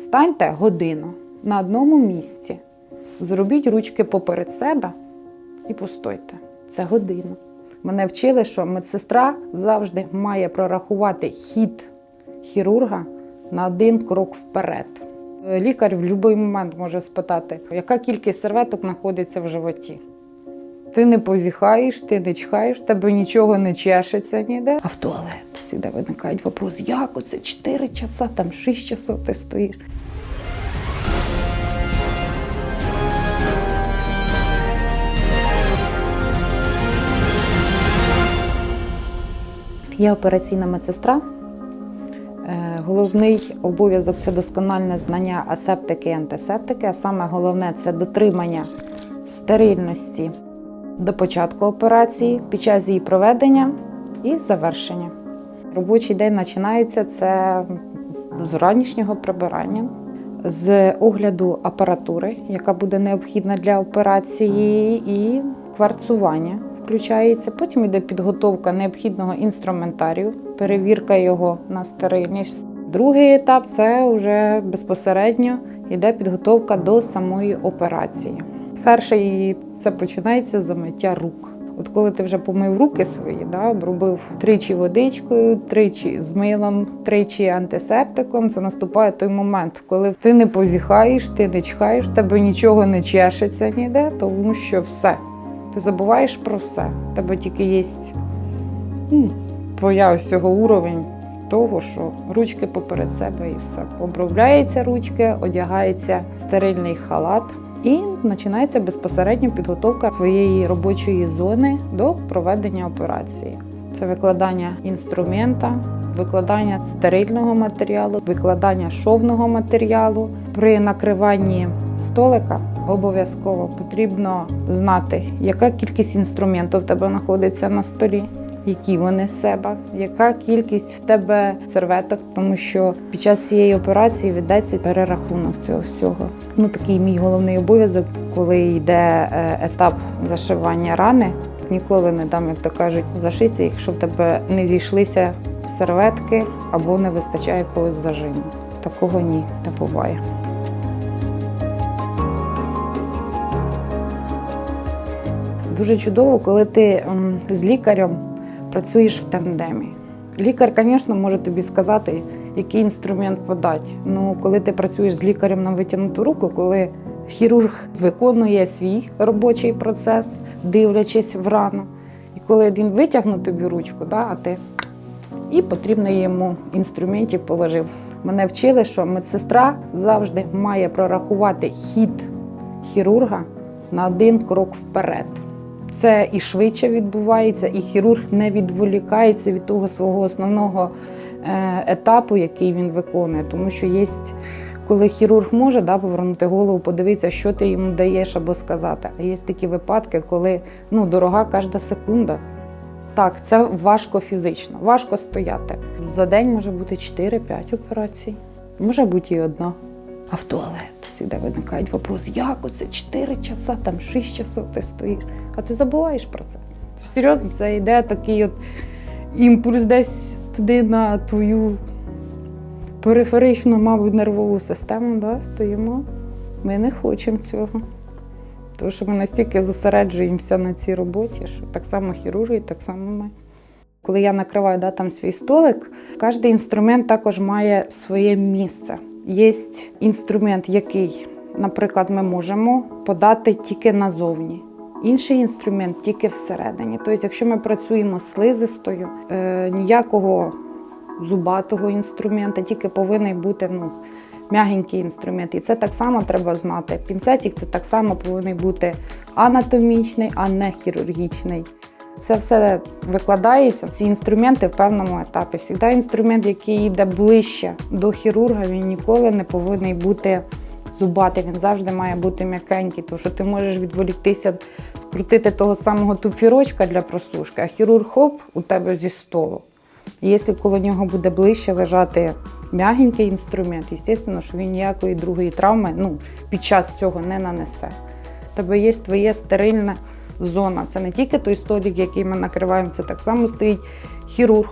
Станьте годину на одному місці. Зробіть ручки поперед себе і постойте. Це година. Мене вчили, що медсестра завжди має прорахувати хід хірурга на один крок вперед. Лікар в будь-який момент може спитати, яка кількість серветок знаходиться в животі. Ти не позіхаєш, ти не чхаєш, тебе нічого не чешеться ніде. А в туалет завжди виникає вопрос, як оце 4 часа, там 6 часов ти стоїш. Я операційна медсестра. Е, Головний обов'язок це доскональне знання асептики і антисептики, а саме головне це дотримання стерильності до початку операції, під час її проведення і завершення. Робочий день починається це з ранішнього прибирання, з огляду апаратури, яка буде необхідна для операції, і кварцування включається. Потім йде підготовка необхідного інструментарію, перевірка його на стерильність. Другий етап це вже безпосередньо йде підготовка до самої операції. Перший це починається з замиття рук. От коли ти вже помив руки свої, да, обробив тричі водичкою, тричі з милом, тричі антисептиком, це наступає той момент, коли ти не позіхаєш, ти не чхаєш, тебе нічого не чешеться ніде, тому що все. Ти забуваєш про все. В тебе тільки є ну, твоя ось цього уровень того, що ручки поперед себе і все. Обробляються ручки, одягається стерильний халат. І починається безпосередньо підготовка твоєї робочої зони до проведення операції. Це викладання інструмента, викладання стерильного матеріалу, викладання шовного матеріалу. При накриванні столика обов'язково потрібно знати, яка кількість інструменту в тебе знаходиться на столі. Які вони з себе, яка кількість в тебе серветок, тому що під час цієї операції ведеться перерахунок цього всього. Ну такий мій головний обов'язок, коли йде е, етап зашивання рани. Ніколи не дам, як то кажуть, зашитися, якщо в тебе не зійшлися серветки або не вистачає якогось зажиму. Такого ні, не буває. Дуже чудово, коли ти з лікарем працюєш в тандемі. Лікар, звісно, може тобі сказати, який інструмент подати. Ну, коли ти працюєш з лікарем на витягнуту руку, коли хірург виконує свій робочий процес, дивлячись в рану, і коли він витягнув тобі ручку, да, а ти і потрібно йому інструментів положив. Мене вчили, що медсестра завжди має прорахувати хід хірурга на один крок вперед. Це і швидше відбувається, і хірург не відволікається від того свого основного е, етапу, який він виконує. Тому що є, коли хірург може да, повернути голову, подивитися, що ти йому даєш або сказати. А є такі випадки, коли ну, дорога кожна секунда. Так, це важко фізично, важко стояти. За день може бути 4-5 операцій, може бути і одна. А в туалет завжди виникає вопрос, як оце 4 часа, там 6 часов ти стоїш, а ти забуваєш про це. Це серйозно, це йде такий от імпульс десь туди на твою периферичну, мабуть, нервову систему. Да, стоїмо. Ми не хочемо цього. Тому що ми настільки зосереджуємося на цій роботі, що так само хірурги, так само ми. Коли я накриваю да, там свій столик, кожен інструмент також має своє місце. Є інструмент, який, наприклад, ми можемо подати тільки назовні. Інший інструмент тільки всередині. Тобто, якщо ми працюємо з слизистою, е, ніякого зубатого інструмента, тільки повинен бути ну, м'ягенький інструмент. І це так само треба знати. Пінцетик це так само повинен бути анатомічний, а не хірургічний. Це все викладається, ці інструменти в певному етапі. Всігда інструмент, який йде ближче до хірурга, він ніколи не повинен бути зубатий, він завжди має бути м'якенький, тому що ти можеш відволіктися, скрутити того самого туфірочка для просушки, а хірург хоп у тебе зі столу. І якщо коло нього буде ближче лежати м'ягенький інструмент, звісно, що він ніякої другої травми ну, під час цього не нанесе. У тебе є твоє стерильне зона. Це не тільки той столік, який ми накриваємо, це так само стоїть хірург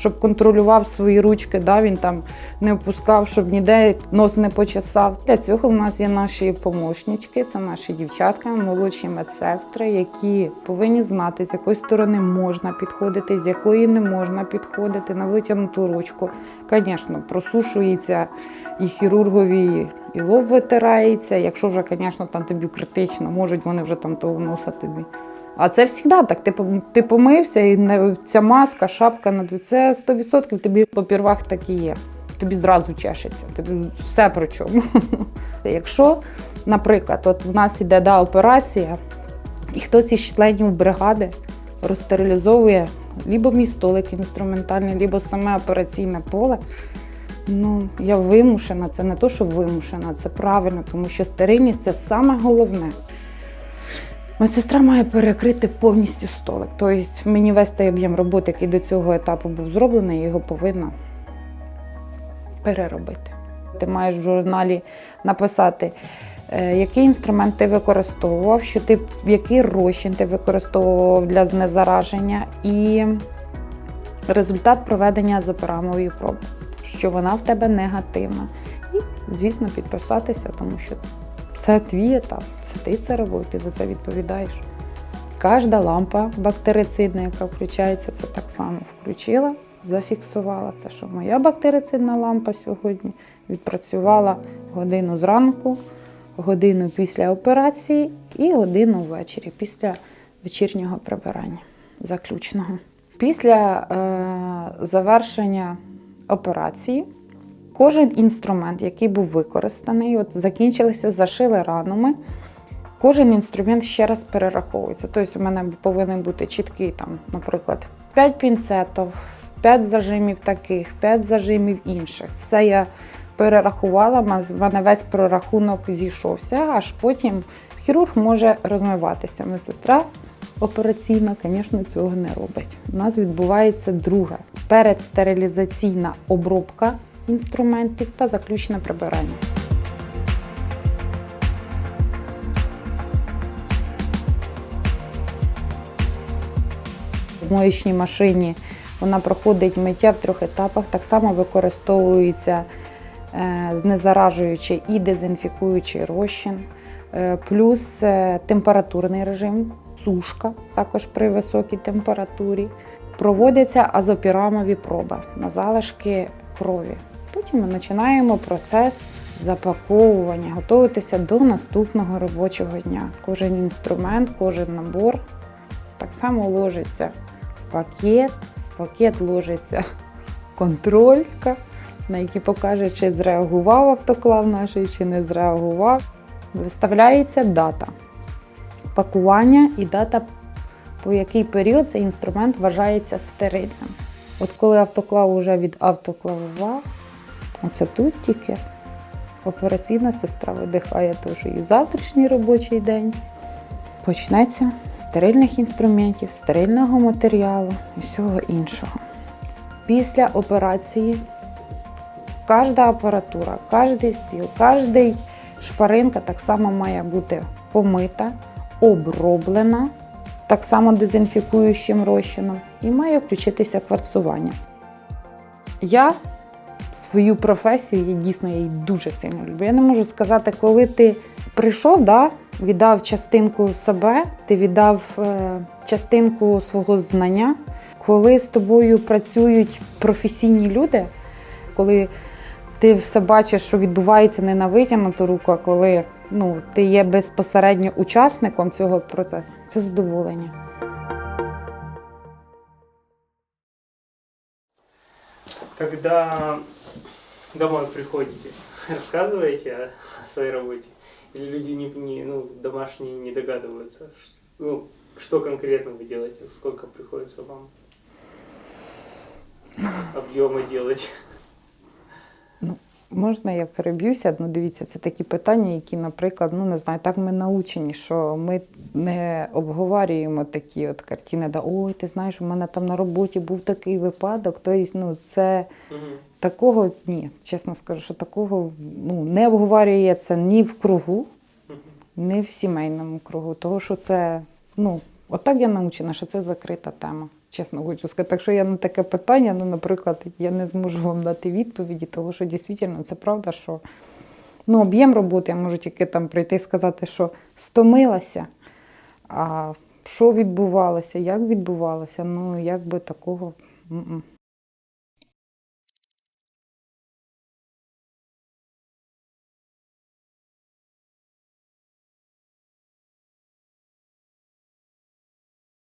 щоб контролював свої ручки, да, він там не опускав, щоб ніде нос не почесав. Для цього в нас є наші помощнички, це наші дівчатка, молодші медсестри, які повинні знати, з якої сторони можна підходити, з якої не можна підходити на витягнуту ручку. Звісно, просушується і хірургові і лоб витирається. Якщо вже, звісно, там тобі критично, можуть вони вже там того носа тобі. А це завжди так. Ти, ти помився, і ця маска, шапка на дві- це 100% тобі по первах так і є. Тобі зразу чешеться, тобі все про чому. Якщо, наприклад, от в нас іде да, операція, і хтось із членів бригади розстерилізовує лібо мій столик інструментальний, лібо саме операційне поле. Ну, я вимушена, це не то, що вимушена, це правильно, тому що стерильність це саме головне. Медсестра має перекрити повністю столик. Тобто мені весь той об'єм роботи, який до цього етапу був зроблений, його повинна переробити. Ти маєш в журналі написати, е, який інструмент ти використовував, що ти, який розчин ти використовував для знезараження, і результат проведення зоперамової проби, що вона в тебе негативна. І, звісно, підписатися, тому що це твій етап, це ти це робив, ти за це відповідаєш. Кожна лампа бактерицидна, яка включається, це так само включила, зафіксувала. Це що моя бактерицидна лампа сьогодні відпрацювала годину зранку, годину після операції і годину ввечері після вечірнього прибирання заключного. Після е, завершення операції Кожен інструмент, який був використаний, от закінчилися, зашили ранами. Кожен інструмент ще раз перераховується. Тобто, у мене повинен бути чіткий, там, наприклад, 5 пінцетів, 5 зажимів таких, 5 зажимів інших. Все я перерахувала, в мене весь прорахунок зійшовся, аж потім хірург може розмиватися. Медсестра операційна, звісно, цього не робить. У нас відбувається друге передстерилізаційна обробка інструментів та заключне прибирання. В моючній машині вона проходить миття в трьох етапах. Так само використовується е, знезаражуючий і дезінфікуючий розчин, е, плюс е, температурний режим, сушка також при високій температурі. Проводяться азопірамові проби на залишки крові. Потім ми починаємо процес запаковування, готуватися до наступного робочого дня. Кожен інструмент, кожен набор так само ложиться в пакет. В пакет ложиться контролька, на якій покаже, чи зреагував автоклав наш, чи не зреагував. Виставляється дата пакування і дата, по який період цей інструмент вважається стерильним. От коли автоклав вже від автоклавував, оце тут тільки операційна сестра видихає, що і завтрашній робочий день почнеться з стерильних інструментів, стерильного матеріалу і всього іншого. Після операції кожна апаратура, кожен стіл, кожна шпаринка так само має бути помита, оброблена, так само дезінфікуючим розчином, і має включитися кварцування. Я свою професію, я дійсно я її дуже сильно люблю. Я не можу сказати, коли ти прийшов, да, віддав частинку себе, ти віддав е, частинку свого знання. Коли з тобою працюють професійні люди, коли ти все бачиш, що відбувається не на витягнуту руку, а коли ну, ти є безпосередньо учасником цього процесу, це задоволення. Когда домой приходите, рассказываете о, о своей работе? Или люди не, не, ну, домашние не догадываются, ну, что конкретно вы делаете, сколько приходится вам объема делать? Можна я переб'юся? Ну, дивіться, це такі питання, які, наприклад, ну не знаю, так ми научені, що ми не обговорюємо такі от картини, да ой, ти знаєш, у мене там на роботі був такий випадок. Тобто, ну це Мгм. такого ні, чесно скажу, що такого ну, не обговорюється ні в кругу, ні в сімейному кругу. Того, що це, ну, отак я научена, що це закрита тема. Чесно хочу сказати. Так що я на таке питання, ну, наприклад, я не зможу вам дати відповіді, тому що дійсно це правда, що ну, об'єм роботи я можу тільки там прийти і сказати, що стомилася. А що відбувалося, як відбувалося, ну якби такого. м-м.